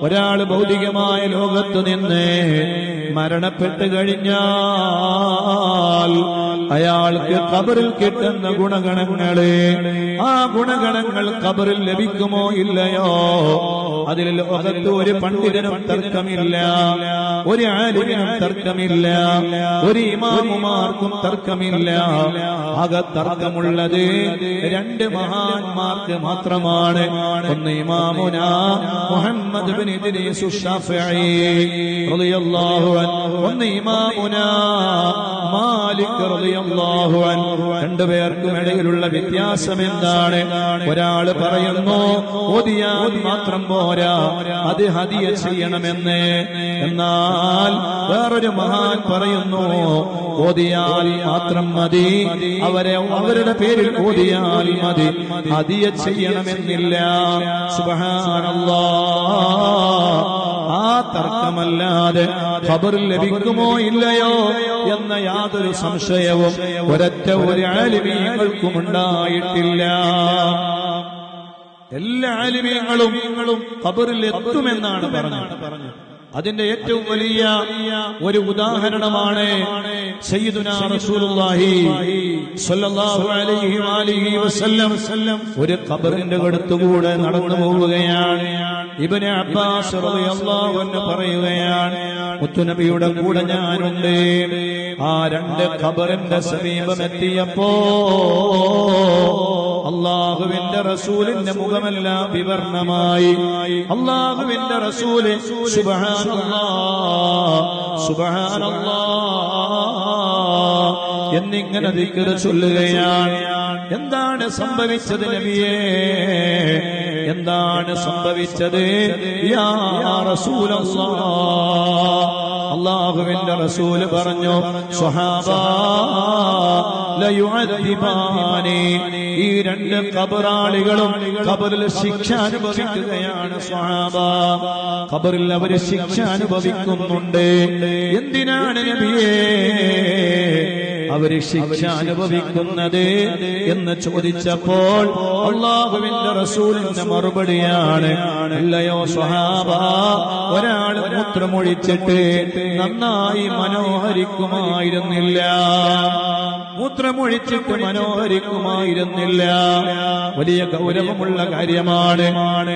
ഒരാൾ ഭൗതികമായ ലോകത്തു നിന്ന് മരണപ്പെട്ട് കഴിഞ്ഞാൽ അയാൾക്ക് കബറിൽ കിട്ടുന്ന ഗുണഗണങ്ങൾ ആ ഗുണഗണങ്ങൾ കബറിൽ ലഭിക്കുമോ ഇല്ലയോ? അതിൽ ലോകത്ത് ഒരു പണ്ഡിതനും തർക്കമില്ല ഒരു ആലിമിനും തർക്കമില്ല ഒരു ഇമാമുമാർക്കും തർക്കമില്ല. ആകെ തർക്കമുള്ളത് രണ്ട് മഹാന്മാർക്ക് മാത്രമാണ്. ഒന്ന് ഇമാമുന മുഹമ്മദ് ബിൻ ഇദ്രീസ് ശാഫിഈ റളിയല്ലാഹു അൻഹു. ഒന്ന് ഇമാമുന മാലിക് റളിയല്ലാഹു അൻഹു. രണ്ടുപേർക്കും ഇടയിലുള്ള വ്യത്യാസം എന്താണ് ഒരാൾ പറയുന്നു ഓതിയാൽ മാത്രം പോരാ അത് ഹദിയ ചെയ്യണമെന്ന്. എന്നാൽ വേറൊരു മഹാൻ പറയുന്നു ഓതിയാൽ മാത്രം മതി. അവരെ അവരുടെ പേരിൽ ഓതിയാൽ മതി. ഹദിയ ചെയ്യണമെന്നില്ല. സുബ്ഹാനല്ലാ. ആ തർക്കമല്ലാതെ ഖബറിൽ ലഭിക്കുമോ ഇല്ലയോ എന്ന യാതൊരു സംശയവും ഒരറ്റ ഒരു ആലിമീങ്ങൾക്കും ഉണ്ടായിട്ടില്ല. എല്ലാ ആലിമീങ്ങളും ഖബറിൽ എത്തുമെന്നാണ് പറഞ്ഞത്. അതിന്റെ ഏറ്റവും വലിയ ഒരു ഉദാഹരണമാണ് ഒരു ഖബറിന്റെ അടുത്തുകൂടെ നടന്നു പോവുകയാണ് ഇബ്നു അബ്ബാസ് പറയുകയാണ് മുത്തുനബിയുടെ കൂടെ ഞാനുണ്ട്. ആ രണ്ട് ഖബറിന്റെ സമീപം എത്തിയപ്പോ അള്ളാഹുവിന്റെ റസൂലിന്റെ മുഖമെല്ലാം വിവർണമായി അള്ളാഹുവിന്റെ റസൂൽ എന്നിങ്ങനെ ചൊല്ലുകയാണ്. എന്താണ് സംഭവിച്ചത് നബിയേ? എന്താണ് സംഭവിച്ചത്? അള്ളാഹുവിന്റെ റസൂൽ പറഞ്ഞു ഈ രണ്ട് കബറാളികളും കബറിൽ ശിക്ഷ അനുഭവിക്കുകയാണ് സ്വഹാബ. കബറിൽ അവർ ശിക്ഷ അനുഭവിക്കുന്നുണ്ട്. എന്തിനാണ് നബിയേ? അവർ ശിക്ഷ അനുഭവിക്കുന്നത് എന്ന് ചോദിച്ചപ്പോൾ അള്ളാഹുവിന്റെ റസൂലിന്റെ മറുപടിയാണ് അല്ലയോ സ്വഹാബ ഒരാൾ മൂത്രമൊഴിച്ചിട്ട് നന്നായി മനോഹരിക്കുമായിരുന്നില്ല. മൂത്രമൊഴിച്ചിട്ട് മനോഹരിക്കുമായിരുന്നില്ല. വലിയ ഗൗരവമുള്ള കാര്യമാണ്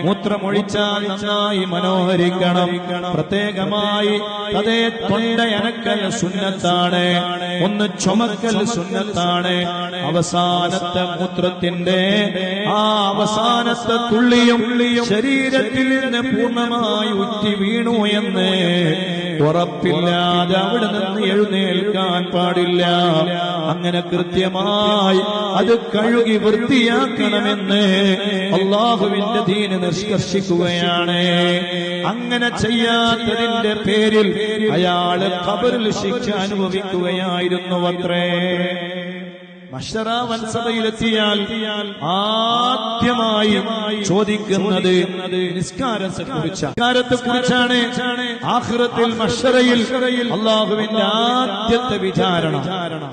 മൂത്രമൊഴിച്ചാൽ നന്നായി മനോഹരിക്കണം. പ്രത്യേകമായി അതേ തൊണ്ടയനക്കൽ സുന്നത്താണ്. ഒന്ന് ചുമക്കൽ സുന്നത്താണ് അവസാനത്തെ മൂത്രത്തിന്റെ ആ അവസാനത്തെ തുള്ളിയും ശരീരത്തിൽ നിന്ന് പൂർണമായി ഉറ്റി വീണു എന്ന് ഉറപ്പില്ലാതെ അവിടെ നിന്ന് എഴുന്നേൽക്കാൻ പാടില്ല. അങ്ങനെ കൃത്യമായി അത് കഴുകി വൃത്തിയാക്കണമെന്ന് അള്ളാഹുവിന്റെ ദീന് നിഷ്കർഷിക്കുകയാണ്. അങ്ങനെ ചെയ്യാത്തതിന്റെ പേരിൽ അയാൾ ഖബറിൽ ശിക്ഷ അനുഭവിക്കുകയായിരുന്നു അത്രേ. മഷറ വൻസഭയിലെത്തിയാൽ ആദ്യമായി ചോദിക്കുന്നത് നിസ്കാരത്തെ കുറിച്ച് നിസ്കാരത്തെ കുറിച്ചാണ് ആഹ്റത്തിൽ മഷറയിൽ അള്ളാഹുവിന്റെ ആദ്യത്തെ വിചാരണ.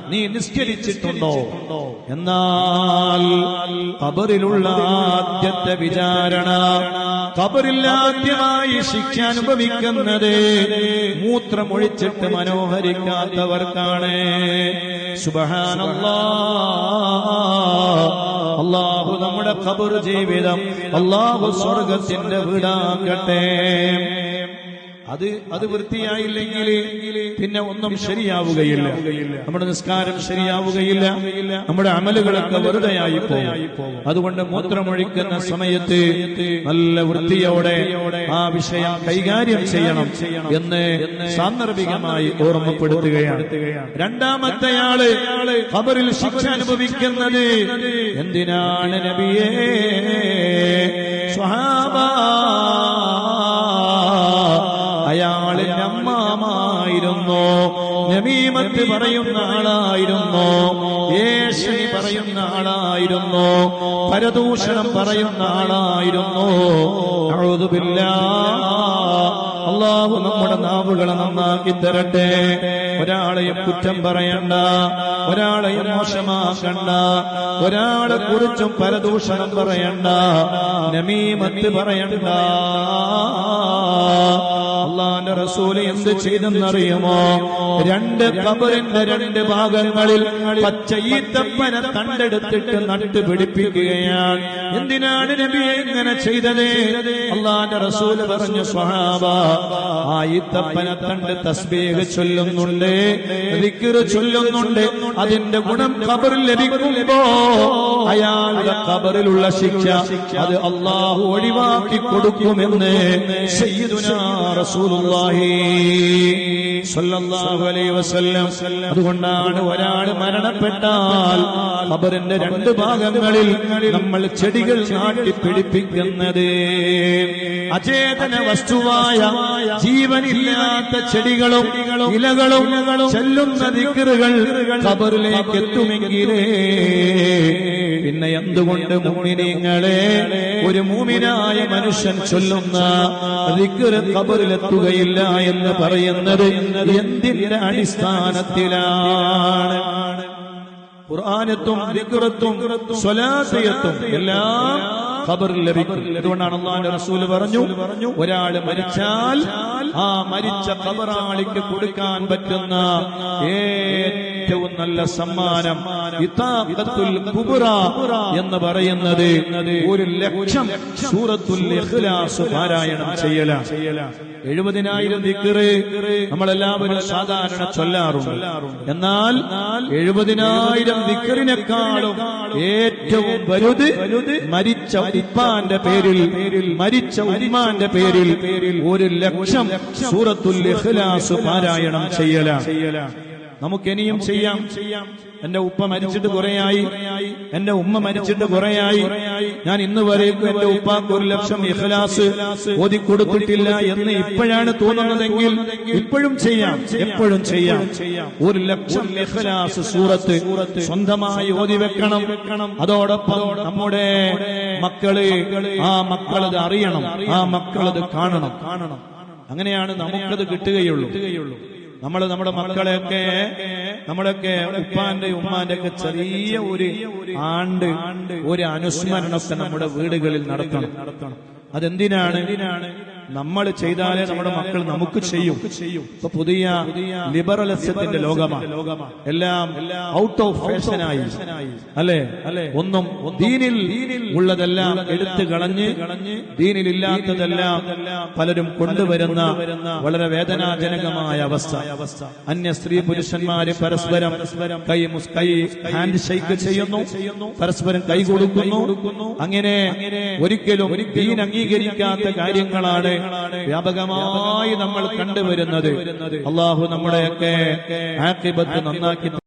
നീ നിസ്കരിച്ചിട്ടുണ്ടോ? എന്നാൽ കബറിലുള്ള ആദ്യത്തെ വിചാരണ കബറിൽ ആദ്യമായി ശിക്ഷ അനുഭവിക്കുന്നത് മൂത്രമൊഴിച്ചിട്ട് മനോഹരിക്കാത്തവർക്കാണ്. സുബഹാനല്ലാ. അള്ളാഹു നമ്മുടെ ഖബർ ജീവിതം അള്ളാഹു സ്വർഗത്തിന്റെ വീടാക്കട്ടെ. അത് അത് വൃത്തിയായില്ലെങ്കിൽ പിന്നെ ഒന്നും ശരിയാവുകയില്ല. നമ്മുടെ നിസ്കാരം ശരിയാവുകയില്ല. നമ്മുടെ അമലുകളൊക്കെ വെറുതെയായി പോകും. അതുകൊണ്ട് മൂത്രമൊഴിക്കുന്ന സമയത്ത് നല്ല വൃത്തിയോടെ ആ വിഷയം കൈകാര്യം ചെയ്യണം എന്ന് സാന്ദർഭികമായി ഓർമ്മപ്പെടുത്തുകയാണ്. രണ്ടാമത്തെ ആൾ ഖബറിൽ ശിക്ഷ അനുഭവിക്കുന്നത് എന്തിനാണ് നബിയേ? സ്വഹാബ നമീമത്ത് പറയുന്ന ആളായിരുന്നു. ഏഷണി പറയുന്ന ആളായിരുന്നു. പരദൂഷണം പറയുന്ന ആളായിരുന്നു. അഴുതുപില്ല അള്ളാഹു നമ്മുടെ നാവുകളെ നന്നാക്കി തരട്ടെ. ഒരാളെയും കുറ്റം പറയണ്ട. ഒരാളെയും മോശമാക്കണ്ട. ഒരാളെ കുറിച്ചും പരദൂഷണം പറയണ്ട. നമീമത്ത് പറയണ്ട. അള്ളാന്റെ റസൂൽ എന്ത് ചെയ്തെന്നറിയുമോ? രണ്ട് കബറിന്റെ രണ്ട് ഭാഗങ്ങളിൽ പച്ച കണ്ടെടുത്തിട്ട് നട്ട് പിടിപ്പിക്കുകയാണ്. എന്തിനാണ് നബിയെ ഇങ്ങനെ ചെയ്തത്? അള്ളാന്റെ റസൂൽ പറഞ്ഞു സ്വഹാബ ആ ഈത്തപ്പന തണ്ട് തസ്ബീഹ് ചൊല്ലുന്നുണ്ട് ചൊല്ലുന്നുണ്ട്. അതിന്റെ ഗുണം കബറിൽ ലഭിക്കുമ്പോ അയാളുടെ കബറിലുള്ള ശിക്ഷ അത് അള്ളാഹു ഒഴിവാക്കി കൊടുക്കുമെന്ന് അതുകൊണ്ടാണ് ഒരാൾ മരണപ്പെട്ടാൽ കബറിന്റെ രണ്ട് ഭാഗങ്ങളിൽ നമ്മൾ ചെടികൾ നാട്ടി പിടിപ്പിക്കുന്നത് അചേതന വസ്തുവായ ജീവനില്ലാത്ത ചെടികളും ഇലകളും ചെല്ലുന്ന ദിക്കറുകൾ ഖബറിലേക്ക് എത്തുമെങ്കിലേ പിന്നെ എന്തുകൊണ്ട് മൂമിനിങ്ങളെ ഒരു മൂമിനായ മനുഷ്യൻ ചൊല്ലുന്ന ദിക്കറ് ഖബറിലെത്തുകയില്ല എന്ന് പറയുന്നത് എന്തിന്റെ അടിസ്ഥാനത്തിലാണ്? ഖുർആാനത്തും ദിക്റത്തും സ്വലാത്തയത്തും എല്ലാം ഖബറിൽ ലഭിക്കും. അതുകൊണ്ടാണ് അള്ളാഹുന്റെ റസൂൽ പറഞ്ഞു ഒരാൾ മരിച്ചാൽ ആ മരിച്ച ഖബറാളിക്ക് കൊടുക്കാൻ പറ്റുന്ന ഏറ്റവും നല്ല സമ്മാനം. എന്ന് പറയുന്നത് ഒരു ലക്ഷം സൂറത്തുൽ ഇഖ്ലാസ് പാരായണം ചെയ്യല. എഴുപതിനായിരം ദിക്കറ് നമ്മളെല്ലാവരും സാധാരണ ചൊല്ലാറുണ്ട്. എന്നാൽ എഴുപതിനായിരം ദിക്കറിനെക്കാളും ഏറ്റവും വലുത് മരിച്ച ഉപ്പാന്റെ പേരിൽ മരിച്ച ഉമ്മാന്റെ പേരിൽ ഒരു ലക്ഷം സൂറത്തുൽ ഇഖ്ലാസ് പാരായണം ചെയ്യല. നമുക്കിനിയും ചെയ്യാം. എന്റെ ഉപ്പ മരിച്ചിട്ട് കുറയായി. എന്റെ ഉമ്മ മരിച്ചിട്ട് കുറയായി. ഞാൻ ഇന്ന് വരേക്കും എന്റെ ഉപ്പാക്ക് ഒരു ലക്ഷം ഇഖ്ലാസ് ഓതി കൊടുത്തിട്ടില്ല എന്ന് ഇപ്പോഴാണ് തോന്നുന്നതെങ്കിൽ ഇപ്പോഴും ചെയ്യാം. എപ്പോഴും ചെയ്യാം. ഒരു ലക്ഷം ഇഖ്ലാസ് സൂറത്ത് സ്വന്തമായി ഓതി വെക്കണം അതോടൊപ്പം നമ്മുടെ മക്കൾ ആ മക്കളത് അറിയണം. ആ മക്കളത് കാണണം. കാണണം. അങ്ങനെയാണ് നമുക്കത് കിട്ടുകയുള്ളൂ. നമ്മൾ നമ്മുടെ മക്കളെയൊക്കെ നമ്മളൊക്കെ ഉപ്പാന്റെ ഉമ്മാന്റെ ഒക്കെ ചെറിയ ഒരു ആണ്ട് ഒരു അനുസ്മരണമൊക്കെ നമ്മുടെ വീടുകളിൽ നടത്തണം. അതെന്തിനാണ്? നമ്മൾ ചെയ്താലേ നമ്മുടെ മക്കൾ നമുക്ക് ചെയ്യും. ഇപ്പൊ പുതിയ ലിബറലിസത്തിന്റെ ലോകമാണ് എല്ലാം ഔട്ട് ഓഫ് ഫാഷനായി അല്ലെ? അല്ലെ? ഒന്നും ദീനിൽ ഉള്ളതെല്ലാം എടുത്തു കളഞ്ഞ് ദീനിൽ ഇല്ലാത്തതെല്ലാം പലരും കൊണ്ടുവരുന്ന വളരെ വേദനാജനകമായ അവസ്ഥ. അന്യ സ്ത്രീ പുരുഷന്മാര് പരസ്പരം കൈ കൈ ഹാൻഡ് ഷേക്ക് ചെയ്യുന്നു. പരസ്പരം കൈ കൊടുക്കുന്നു. അങ്ങനെ ഒരിക്കലും ദീൻ അംഗീകരിക്കാത്ത കാര്യങ്ങളാണ് വ്യാപകമായി നമ്മൾ കണ്ടുവരുന്നത്. അള്ളാഹു നമ്മുടെയൊക്കെ ആക്കിബത്ത് നന്നാക്കി